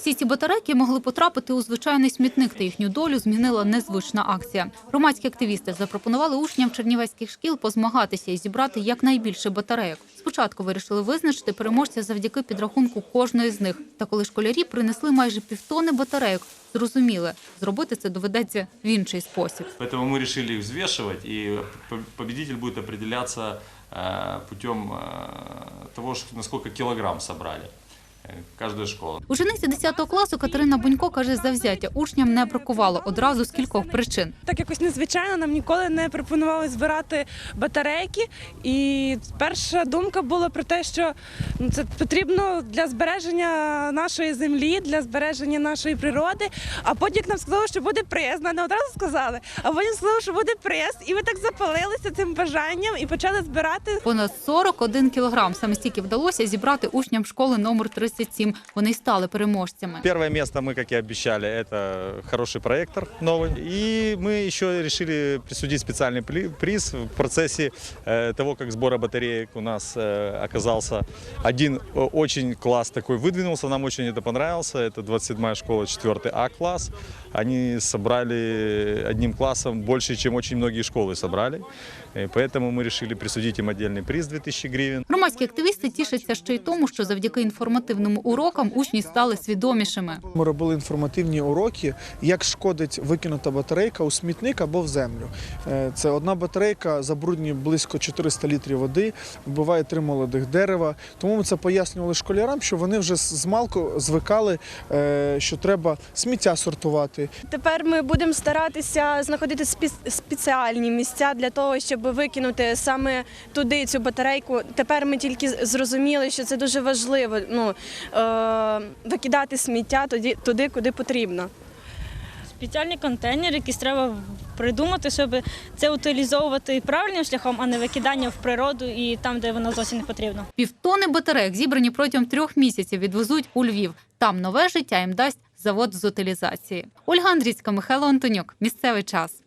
Всі ці батарейки могли потрапити у звичайний смітник, та їхню долю змінила незвична акція. Громадські активісти запропонували учням чернівецьких шкіл позмагатися і зібрати якнайбільше батарейок. Спочатку вирішили визначити переможця завдяки підрахунку кожної з них. Та коли школярі принесли майже півтони батарейок, зрозуміли, зробити це доведеться в інший спосіб. Поэтому мы решили их взвешивать, и по- победитель будет определяться э, путем э, того, что- насколько килограмм каждая школа. Учениця 10 класу Катерина Бунько каже, завзяття учням не бракувало одразу з кількох причин. Так якось незвичайно нам ніколи не пропонували збирати батарейки. І перша думка була про те, що ну, це потрібно для збереження нашої землі, для збереження нашої природи. А потім нам сказали, що буде приз. Не одразу сказали, а потім сказали, що буде приз. І ми так запалилися цим бажанням і почали збирати Понад 41 кілограм. Саме стільки вдалося зібрати учням школи номер 37. Вони й стали переможцями. Первое место мы, как и обещали, это хороший проектор новый. И мы еще решили присудить специальный пли- приз в процессе э, того, как сбора батареек у нас э, оказался один э, очень класс такой выдвинулся, нам очень это понравился. Это 27-я школа, 4 А класс. Они собрали одним классом больше, чем очень многие школы собрали. И поэтому мы решили присудить им отдельный приз 2000 гривен. Громадські активісти тішаться ще й тому, що завдяки інформативним урокам учні стали свідомішими. Ми робили інформативні уроки, як шкодить викинута батарейка у смітник або в землю. Е, Це одна батарейка забруднює близько 400 літрів води, вбиває три молодих дерева. Тому ми це пояснювали школярам, що вони вже з малку звикали, е, що треба сміття сортувати. Тепер ми будемо старатися знаходити спеціальні місця для того, щоб викинути саме туди цю батарейку. Тепер ми тільки зрозуміли, що це дуже важливо. Ну викидати сміття туди, туди, куди потрібно. спеціальні контейнери, якісь треба придумати, щоб це утилізовувати правильним шляхом, а не викидання в природу і там, де воно зовсім не потрібно. Півтони батарейок, зібрані протягом трьох місяців, відвезуть у Львів. Там нове життя їм дасть завод з утилізації. Ольга Андрійська, Михайло Антонюк. Місцевий час.